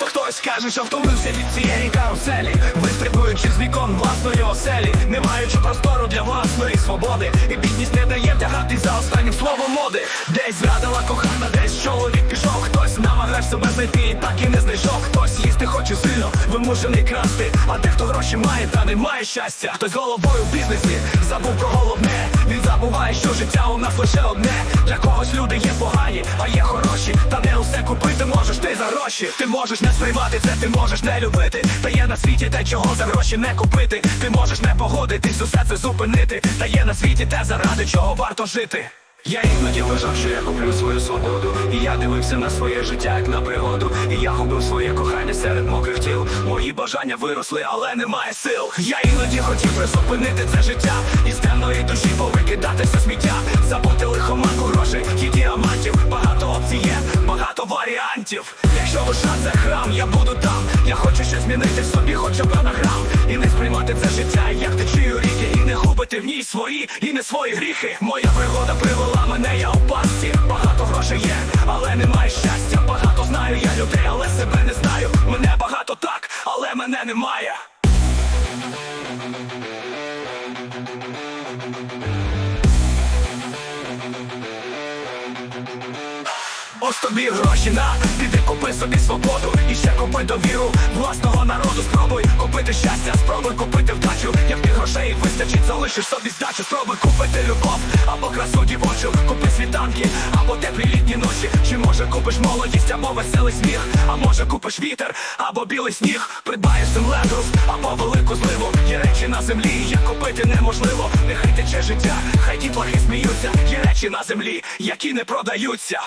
То хтось каже, що втомився від цієї каруселі. Вистрибуючи з вікон власної оселі. Не маючи простору для власної свободи. І бідність не дає тягати за останнім словом моди. Десь зрадила кохана, десь чоловік пішов. Хтось намагався себе знайти і так і не знайшов вимушений красти А дехто гроші має, та не має щастя. Хтось головою в бізнесі забув про головне. Він забуває, що життя у нас лише одне. Для когось люди є погані, а є хороші. Та не усе купити можеш ти за гроші. Ти можеш не сприймати це, ти можеш не любити. Та є на світі те, чого за гроші не купити. Ти можеш не погодитись, усе це зупинити. Та є на світі те, заради чого варто жити. Я іноді вважав, що я куплю свою свободу. І я дивився на своє життя, як на пригоду І я губив своє кохання серед мокрих тіл. Мої бажання виросли, але немає сил. Я іноді хотів призупинити це життя. І з темної душі повикидати все сміття. Забути лихоманку грошей і діамантів. Багато опцій є, багато варіантів. Якщо душа це храм, я буду там. Я хочу щось змінити в собі, хоча б на І не сприймати це життя, як течію ріки. І не губити в ній свої і не свої гріхи. Моя пригода привела мене, я у пастці. Багато грошей є, але немає немає. Ось тобі гроші на піди купи собі свободу І ще купи довіру власного народу. Спробуй купити щастя, спробуй купити вдачу. Як ти грошей вистачить, залишиш собі здачу. Спробуй купити любов або красу дівочу. Купи світанки або теплі Чи може купиш молодість або веселий сміх А може купиш вітер або білий сніг. Придбаєш землетрус або велику зливу. Є речі на землі, як купити неможливо. Нехай тече життя, хай дітлахи сміються. Є речі на землі, які не продаються